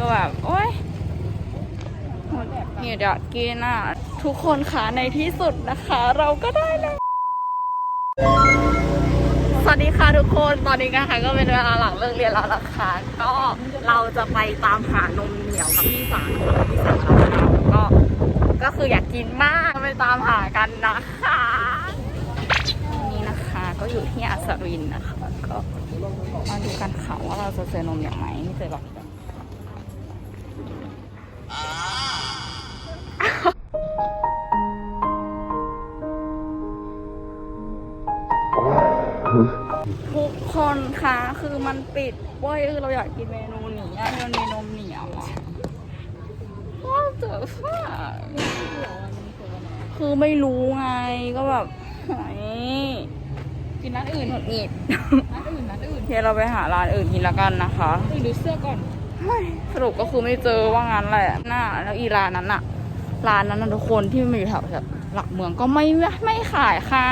ก็แบบ โอ๊ยเนี่ยเดี๋ยวกินอะ ทุกคนคะในที่สุดนะคะ เราก็ได้แล้ว สวัสดีค่ะทุกคนตอนนี้นะคะก็เป็นเวลาหลังเลิกเรียนแล้วนะคะ ก็เราจะไปตามหานมเหนียวกับพี่สาวพี่สาวเราก็ก็คืออยากกินมากไปตามหากันนะคะนนี้นะคะก็อยู่ที่อัศวินนะคะ ก็มาดูกันค่ะว่าเราจะเจอนมเหนียวไหมไม่เจอหรอก ทุกคนคะคือมันปิดเว้ยเออเราอยากกินเมนูนี้อะที่มันมีนมเหนียวอะว่าเจอฟ้าคือไม่รู้ไงก็แบบเฮ้ยกินร้านอื่นหงุดหงิดร้านอื่นร้านอื่นโอเคเราไปหาร้านอื่นกินแล้วกันนะคะอื่นดูเสื้อก่อนเฮ้ย สรุปก็คือไม่เจอว่างั้นแหละน่าแล้วอีร้านนั้นอะร้านนั้นนะทุกคนที่มันอยู่แถวแบบหลักเมืองก็ไม่ไม่ขายค่ะ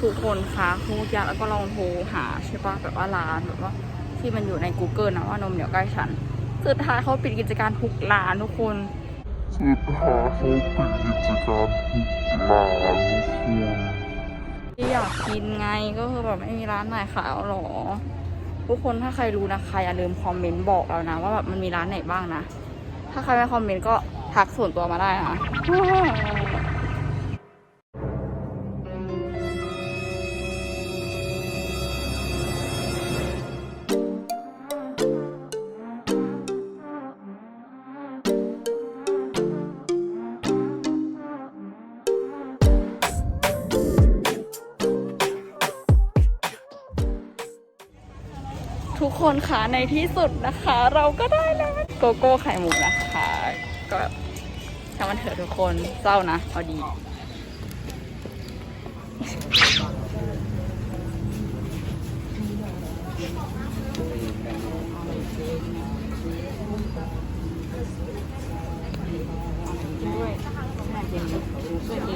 ทุกคนคะคูกยาแล้วก็ลองโทรหาใช่ปะแบบว่าร้านแบบว่าที่มันอยู่ใน Google นะว่านมเหนียวใกล้ฉัน สุดท้ายเขาปิดกิจการทุกร้านทุกคนสุดท้ายเขาปิดกิจการทุกร้านคุณที่อยากกินไงก็คือแบบไม่มีร้านไหนขายเอาหรอ ทุกคนถ้าใครรู้นะใครอย่าลืมคอมเมนต์บอกเรานะ ว่าแบบมันมีร้านไหนบ้างนะ ถ้าใครไม่คอมเมนต์ก็ทักส่วนตัวมาได้นะ ทุกคนคะในที่สุดนะคะ เราก็ได้แล้วโกโก้ไข่หมุกนะคะ ก็แบบช่างมันเถอะทุกคนเศร้านะพอดี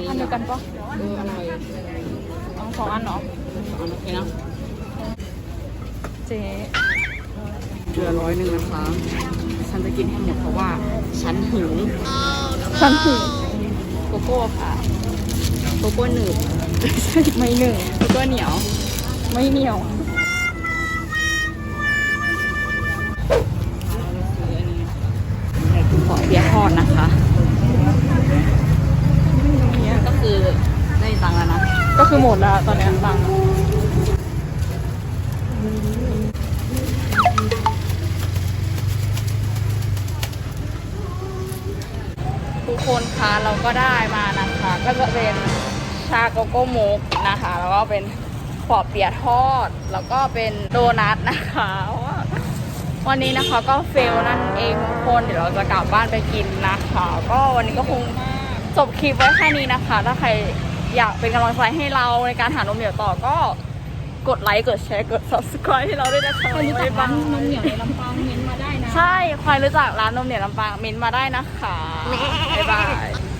อันเดียวกันปะเอออร่อยเอาสองอันเหรอเอาโอเคนะ เจ๊เดือร้อยหนึ่งนะคะฉันจะกินให้หมดเพราะว่าฉันหิวฉันหิวโกโก้ค่ะโกโก้หนึบไม่หนึ่งโกโก้เหนียว ไม่เหนียวขอเบียร์ทอดนะคะเนี่ยก็คือได้ตังค์แล้วนะ ก็คือหมดแล้วตอนเนี้ยตังค์ ทุกคนคะเราก็ได้มานะคะ ก็จะเป็นชาโกโก้มุกนะคะ แล้วก็เป็นขอบเปียทอด แล้วก็เป็นโดนัทนะคะวันนี้นะคะก็เฟลนั่นเองทุกคนเดี๋ยวเราจะกลับบ้านไปกินนะคะ ก็วันนี้ก็คงจบคลิปไว้แค่นี้นะคะ ถ้าใครอยากเป็นกำลังใจให้เราในการหานมเหนียวต่อก็กดไลค์กดแชร์กด subscribe ให้เราด้วยนะคะครรู้จักบ้านนมเหนียวในลำปางเม้นต์มาได้นะ ใช่ ใครรู้จักร้านนมเหนียวลำปางเม้นต์มาได้นะคะ บ๊ายบาย